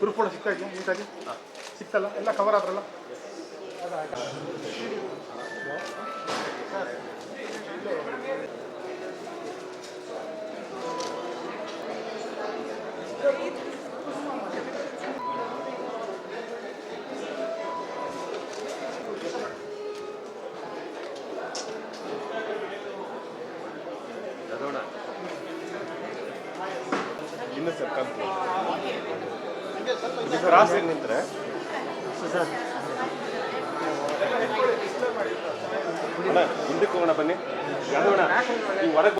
Group ಕೂಡ ಸಿಗ್ತಾ ಇದೆಯಾ ನೀಟಾಗಿ ಸಿಕ್ತಲ್ಲ ಎಲ್ಲ ಕವರ್ ಆದ್ರಲ್ಲ ಇನ್ನು ಸರ್ ಕಂಪ್ನಿ ಕ್ರಾಸ್ ನಿಂತ್ರೆ ಅಣ್ಣ ಹಿಂದಕ್ಕೆ ಹೋಗೋಣ ಬನ್ನಿ ಯಾವ್ದು ಅಣ್ಣ ಈ ಹೊರಗೆ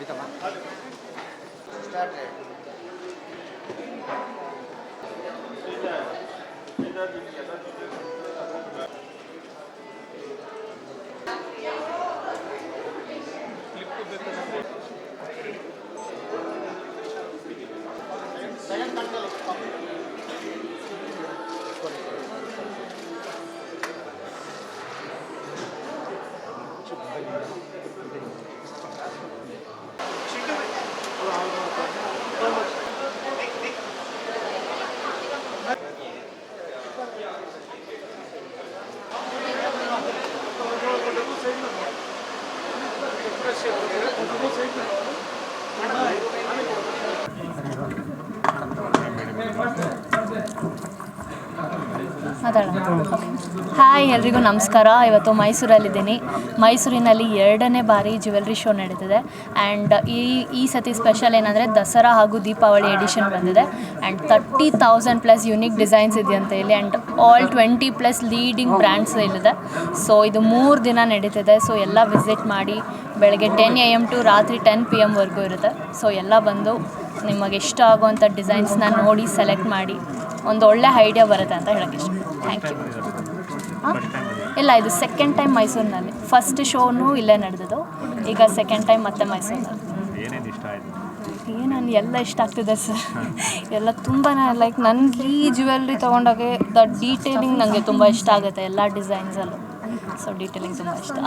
Bir tamam. Nerede? Güzel. Güzel bir yerden Thank you. Hi ಎಲ್ರಿಗೂ ನಮಸ್ಕಾರ. ಇವತ್ತು ಮೈಸೂರಲ್ಲಿದ್ದೀನಿ. ಮೈಸೂರಿನಲ್ಲಿ ಎರಡನೇ ಬಾರಿ ಜ್ಯುವೆಲ್ರಿ ಶೋ ನಡೀತಿದೆ. ಆ್ಯಂಡ್ ಈ ಈ ಸತಿ ಸ್ಪೆಷಲ್ ಏನಂದರೆ ದಸರಾ ಹಾಗೂ ದೀಪಾವಳಿ ಎಡಿಷನ್ ಬಂದಿದೆ. And thirty thousand plus unique designs ಇದೆಯಂತೆ ಇಲ್ಲಿ. And all twenty plus leading brands ಇಲ್ಲಿದೆ. ಸೊ ಇದು ಮೂರು ದಿನ ನಡೀತಿದೆ. ಸೊ ಎಲ್ಲ ವಿಸಿಟ್ ಮಾಡಿ ಬೆಳಗ್ಗೆ ಟೆನ್ ಎ ಎಂ ಟು ರಾತ್ರಿ ಟೆನ್ ಪಿ ಎಮ್ವರೆಗೂ ಇರುತ್ತೆ. ಸೊ ಎಲ್ಲ ಬಂದು ನಿಮಗೆ ಇಷ್ಟ ಆಗುವಂಥ ಡಿಸೈನ್ಸ್ನ ನೋಡಿ ಸೆಲೆಕ್ಟ್ ಮಾಡಿ. ಒಂದು ಒಳ್ಳೆ ಐಡಿಯಾ ಬರುತ್ತೆ ಅಂತ ಹೇಳೋಕ್ಕೆ ಇಷ್ಟ. ಥ್ಯಾಂಕ್ ಯು ಹಾಂ? ಇಲ್ಲ ಇದು ಸೆಕೆಂಡ್ ಟೈಮ್ ಮೈಸೂರಿನಲ್ಲಿ. ಫಸ್ಟ್ ಶೋನು ಇಲ್ಲೇ ನಡೆದಿದ್ದು. ಈಗ ಸೆಕೆಂಡ್ ಟೈಮ್ ಮತ್ತೆ ಮೈಸೂರಿನಲ್ಲಿ. ಏನೇನು ಏನನ್ನು ಎಲ್ಲ ಇಷ್ಟ ಆಗ್ತಿದೆ ಸರ್. ಎಲ್ಲ ತುಂಬಾ ಲೈಕ್ ನನಗೆ ಈ ಜ್ಯುವೆಲ್ರಿ ತೊಗೊಂಡಾಗೆ ದ ಡೀಟೇಲಿಂಗ್ ನನಗೆ ತುಂಬ ಇಷ್ಟ ಆಗುತ್ತೆ ಎಲ್ಲ ಡಿಸೈನ್ಸಲ್ಲೂ ಸೊ ಡೀಟೇಲಿಂಗ್ ತುಂಬ ಇಷ್ಟ.